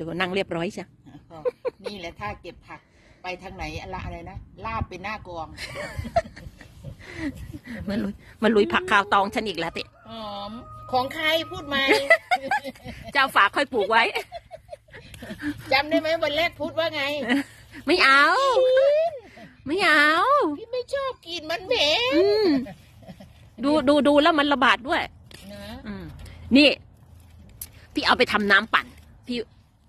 ดูนั่งเรียบร้อยใช่นี่แหละถ้าเก็บผักไปทางไหนอะไรอะไรนะลาบเป็นหน้ากองมันลุยมันลุยผักขาวตองฉันอีกแล้วติหอมของใครพูดไหมเจ้าฝากค่อยปลูกไว้จำได้ไหมวันแรกพูดว่าไง ไม่เอา ไม่เอาพี่ไม่ชอบกินมันเหม็นอืมดูดูดูแล้วมันระบาดด้วยนะอืมนี่ พี่เอาไปทำน้ำปั่น พี่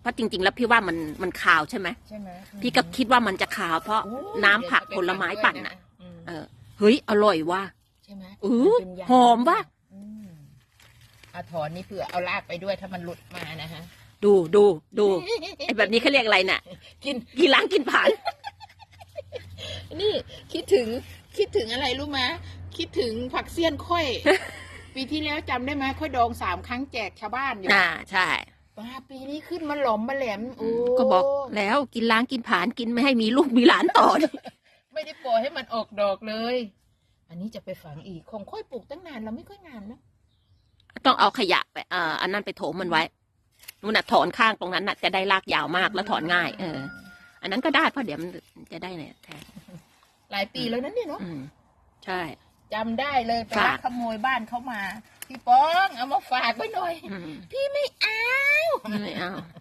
เพราะจริง ๆ แล้วพี่ว่ามันมันคาวใช่ไหมใช่ไหมพี่ก็คิดว่ามันจะคาวเพราะโอ้ยน้ำผักผเดี๋ยวลจะปไม้ด้วยปั่นอะอืมเออเฮ้ยอร่อยว่ะใช่ไหมเออมันเป็นยาหอมว่ะอืมเอาถอนนี่เผื่อเอาลากไปด้วยถ้ามันหลุดมานะฮะดูดูดูไอ้แบบนี้เขาเรียกอะไรน่ะกินกินล้างกินผ่าน นี่คิดถึงคิดถึงอะไรรู้ไหมคิดถึงผักเสี้ยนค่อย ปีที่แล้วจำได้ไหมค่อยดองสามครั้งแจกชาวบ้านอยู่ อ่าใช่ ป้าปีนี้ขึ้นมาหลอมมาแหลมโอ้ก็บอกแล้วกินล้างกินผ่านกินไม่ให้มีลูกมีหลานต่อนี่ไม่ได้ปล่อยให้มันออกดอกเลย อันนี้จะไปฝังอีกของค่อยปลูกตั้งนานเราไม่ค่อยงามนะต้องเอาขยะไปเอ่ออันนั้นไปโถมมันไว้นู่นน่ะถอนข้างตรงนั้นน่ะจะได้รากยาวมากแล้วถอนง่าย เออ อันนั้นก็ได้เพราะเดี๋ยวมันจะได้เนี่ยแทนหลายปีแล้วนั้นเนี่ยเนาะอืมใช่ จำได้เลยไปฝากลักขโมยบ้านเขามา พี่ป้อง เอามาฝากไว้หน่อยอืมพี่ไม่เอา ไม่เอา